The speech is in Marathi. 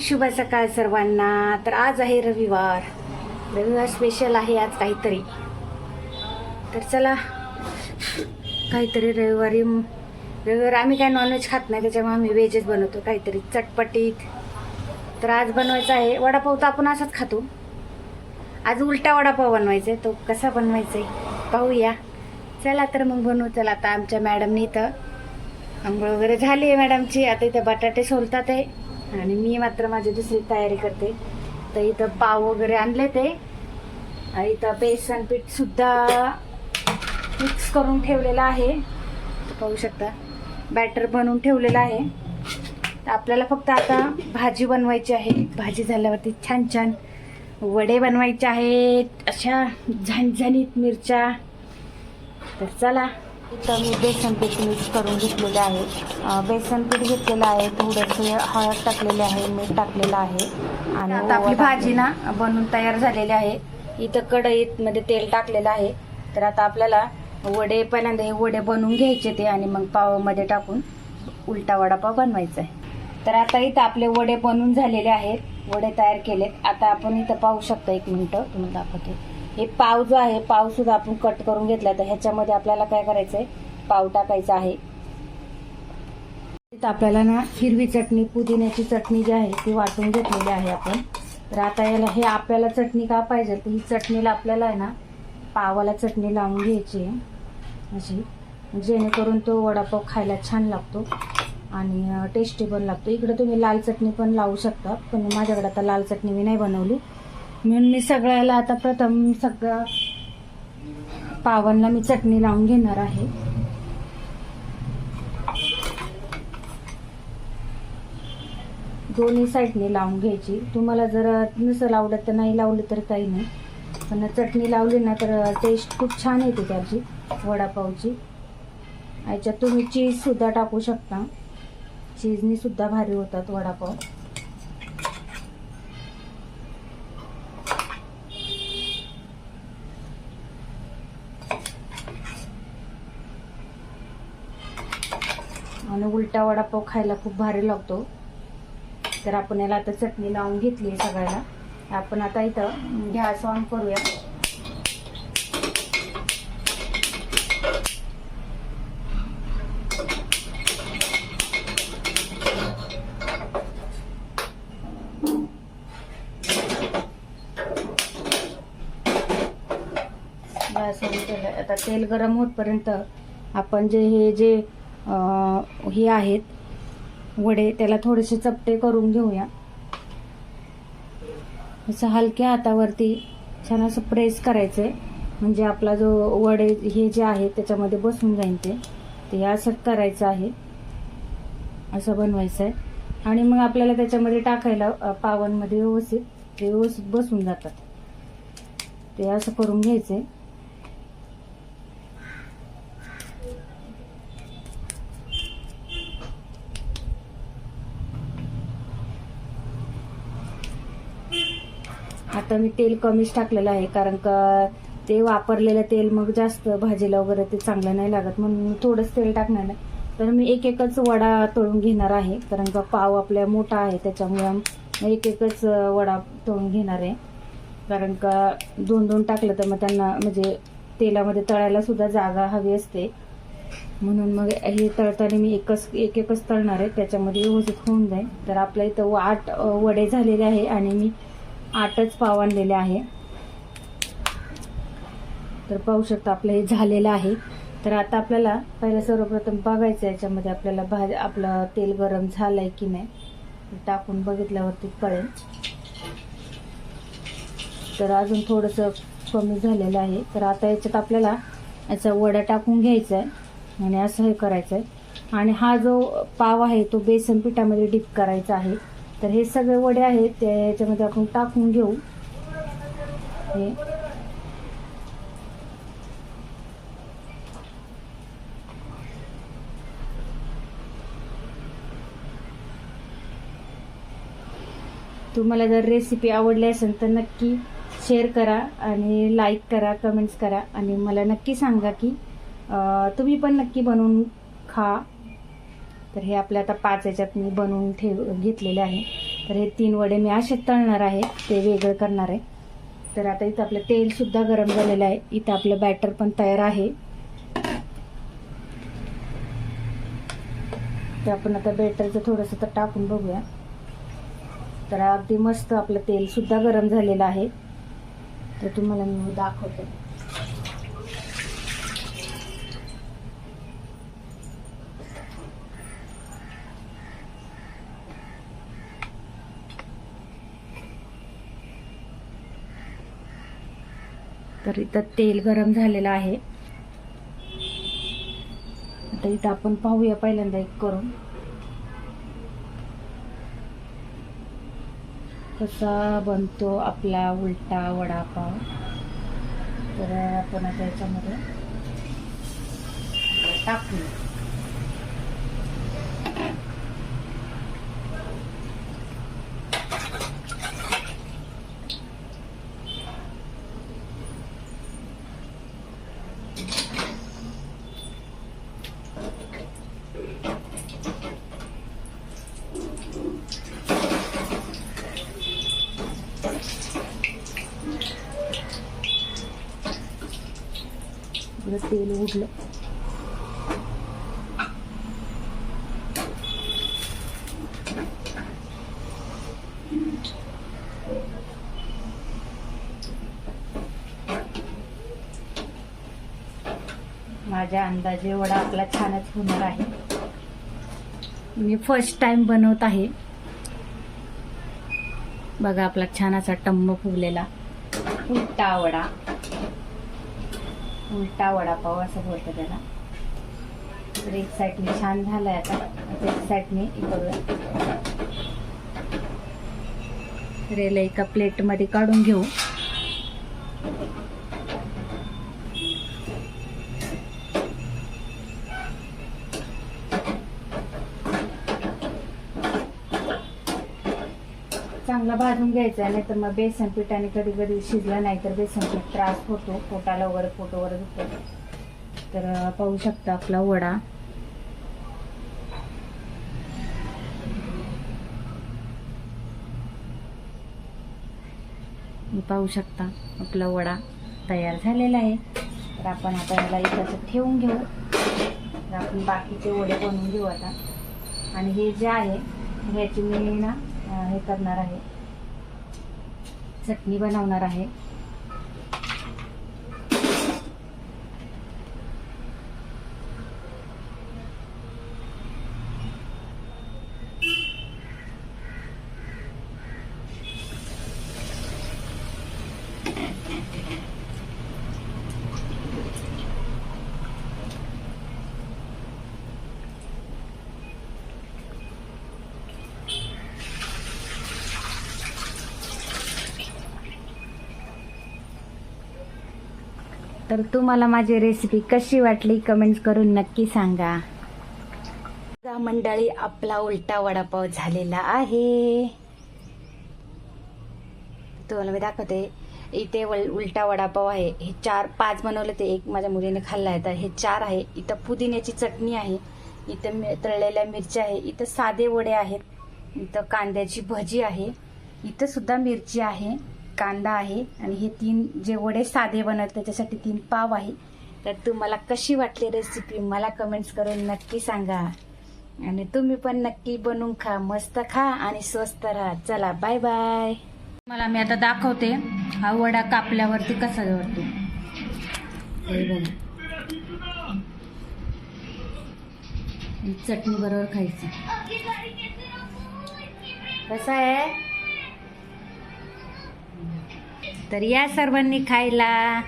शुभ सकाळ सर्वांना. तर आज आहे रविवार. रविवार स्पेशल आहे आज काहीतरी. तर चला काहीतरी रविवारी रविवार आम्ही काय नॉनव्हेज खात नाही त्याच्यामुळे आम्ही व्हेजच बनवतो. काहीतरी चटपटीत. तर आज बनवायचा आहे वडापाव तर आपण असाच खातो. आज उलटा वडापाव बनवायचा आहे तो कसा बनवायचा आहे पाहूया. चला तर मग बनवू चला आता आमच्या मॅडमनी इथं. आंघोळ वगैरे झाली आहे मॅडमची आता इथं बटाटे सोलतात आहे. आणि मी मात्र माझी दुसरी तयारी करते. तर इथं पाव वगैरे आणले ते. इथं बेसन पीठ सुद्धा मिक्स करून ठेवलेलं आहे. पाहू शकता बॅटर बनवून ठेवलेलं आहे. तर आपल्याला फक्त आता भाजी बनवायची आहे. भाजी झाल्यावरती छान छान वडे बनवायचे आहेत. अशा झणझणीत मिरच्या. तर चला. इथं मी बेसन पीठ मिक्स करून घेतलेलं आहे. बेसन पीठ घेतलेलं आहे थोडंसं हळद टाकलेले आहे मीठ टाकलेलं आहे. आणि आता आपली भाजी ना बनून तयार झालेली आहे. इथं कढईत मध्ये तेल टाकलेलं आहे. तर आता आपल्याला वडे पहिल्यांदा हे वडे बनवून घ्यायचे ते आणि मग पावामध्ये टाकून उलटा वडापाव बनवायचा आहे. तर आता इथं आपले वडे बनवून झालेले आहेत. वडे तयार केलेत. आता आपण इथं पाहू शकता एक मिनिटं. तुम्हाला दाखवते. हे पाव जो आहे पाव सुद्धा आपण कट करून घेतला तर ह्याच्यामध्ये आपल्याला काय करायचंय? पाव टाकायचा आहे. इथं आपल्याला ना हिरवी चटणी पुदिन्याची चटणी जी आहे ती वाटून घेतलेली आहे आपण. तर आता याला हे आपल्याला चटणी का पाहिजे? तर ही चटणीला आपल्याला आहे ना पावाला चटणी लावून घ्यायची आहे. अशी. जेणेकरून तो वडापाव खायला छान लागतो आणि टेस्टी पण लागतो. इकडे तुम्ही लाल चटणी पण लावू शकता पण माझ्याकडे आता लाल चटणी मी नाही बनवली. म्हणून मी सगळ्याला आता प्रथम सगळं पावनला मी चटणी लावून घेणार आहे. दोन्ही साईडने लावून घ्यायची. तुम्हाला जर नसेल आवडत तर नाही लावलं तर काही नाही. पण चटणी लावली ना तर टेस्ट खूप छान येते त्याची वडापावची. याच्यात तुम्ही चीज सुद्धा टाकू शकता. चीजनी सुद्धा भारी होतात वडापाव. आणि उलटा वडापाव खायला खूप भारी लागतो. तर आपण याला आता चटणी लावून घेतली आहे सगळ्याला. आपण आता इथं गॅस ऑन करूया. आता तेल गरम होतपर्यंत आपण जे हे जे हे आहेत. वडे त्याला थोडेसे चपटे करून घेऊया. असं हलक्या हातावरती छान असं प्रेस करायचंय. म्हणजे आपला जो वडे हे जे आहे त्याच्यामध्ये बसून जाईल ते. ते असं करायचं आहे. असं बनवायचं आहे आणि मग आपल्याला त्याच्यामध्ये टाकायला पावनमध्ये पावांमध्ये व्यवस्थित ते व्यवस्थित बसून जातात. ते असं करून घ्यायचंय. आता मी तेल कमीच टाकलेलं आहे कारण का ते वापरलेलं तेल मग जास्त भाजीला वगैरे ते चांगलं नाही लागत. म्हणून मी थोडंच तेल टाकणार तर मी एक एकच वडा तळून घेणार आहे कारण का पाव आपल्या मोठा आहे त्याच्यामुळे एक एकच वडा तळून घेणार आहे. कारण का दोन दोन टाकलं तर मग त्यांना म्हणजे तेलामध्ये तळायला सुद्धा जागा हवी असते. म्हणून मग हे तळताना मी एकच एक एकच तळणार आहे त्याच्यामध्ये व्यवस्थित होऊन जाईल. तर आपल्या इथं आठ वडे झालेले आहे आणि मी आठच पाव आणलेले आहे. तर पाहू शकता आपलं हे झालेलं आहे. तर आता आपल्याला पहिलं सर्वप्रथम बघायचं आहे याच्यामध्ये आपल्याला भाज आपलं तेल गरम झालंय की नाही टाकून बघितल्यावरती कळेल. तर अजून थोडंसं कमी झालेलं आहे. तर आता याच्यात आपल्याला याचा वडा टाकून घ्यायचा आहे आणि असं हे करायचं आहे. आणि हा जो पाव आहे तो बेसन पिठामध्ये डीप करायचा आहे. तर हे सगळे वडे आहेत ते याच्यामध्ये आपण टाकून घेऊ. हे. तुम्हाला जर रेसिपी आवडली असेल तर नक्की शेअर करा आणि लाईक करा कमेंट्स करा. आणि मला नक्की सांगा की तुम्ही पण नक्की बनवून खा. तर हे आपल्या आता पाच याच्यात मी बनवून ठेव घेतलेले आहे. तर हे तीन वडे मी असे तळणार आहे ते वेगळं करणार आहे. तर आता इथं आपलं तेलसुद्धा गरम झालेलं आहे. इथं आपलं बॅटर पण तयार आहे. तर आपण आता बॅटरचं थोडंसं तर टाकून बघूया. तर अगदी मस्त आपलं तेलसुद्धा गरम झालेलं आहे. तर तुम्हाला मी दाखवते. तर इथं तेल गरम झालेलं आहे. आता इथं आपण पाहूया पहिल्यांदा एक करून. कसा बनतो आपला उलटा वडापाव? तर आपण आता याच्यामध्ये टाकूया. इकडं तेल माझ्या अंदाजे वडा आपला छानच होणार आहे. मी फर्स्ट टाइम बनवत आहे. बघा आपला छान असा टम्म फुगलेला. फुट्टा वडा. उलटा वडापाव असं बोलतं त्याला. तर एक साईडने छान झालाय आता. आता एक साईडने करूया. तर याला एका प्लेटमध्ये काढून घेऊ. चांगला भाजून घ्यायचा आहे नाहीतर मग बेसन पिठाने कधी कधी शिजलं नाही तर बेसन पीठ त्रास होतो. पोटाला वगैरे पोट वगैरे दुखतो तर पाहू शकता आपला वडा. पाहू शकता आपला वडा तयार झालेला आहे. तर आपण आता याला इथं ठेवून घेऊ. तर आपण बाकीचे वडे बनवून घेऊ आता. आणि हे जे आहे ह्याची मी ना हे करणार आहे. चटणी बनवणार आहे. तर तुम्हाला माझी रेसिपी कशी वाटली कमेंट्स करून नक्की सांगा. मंडळी आपला उलटा वडापाव झालेला आहे. तुम्हाला मी दाखवते. इथे वल उलटा वडापाव आहे. हे चार पाच बनवले ते. एक माझ्या मुलीने खाल्ला आहे. तर हे चार आहे. इथं पुदिन्याची चटणी आहे. इथं मि- तळलेल्या मिरच्या आहे. इथं साधे वडे आहेत. इथं कांद्याची भजी आहे. इथं सुद्धा मिरची आहे. कांदा आहे आणि हे तीन जे वडे साधे बनवत त्याच्यासाठी तीन पाव आहे. तर तुम्हाला कशी वाटली रेसिपी मला कमेंट्स करून नक्की सांगा. आणि तुम्ही पण नक्की बनवून खा मस्त खा आणि स्वस्त राहा. चला बाय बाय मला मी आता दाखवते हा वडा कापल्यावरती कसा हे बघा. आणि चटणी बरोबर खायचं. कसा आहे? तर या सर्वांनी खायला.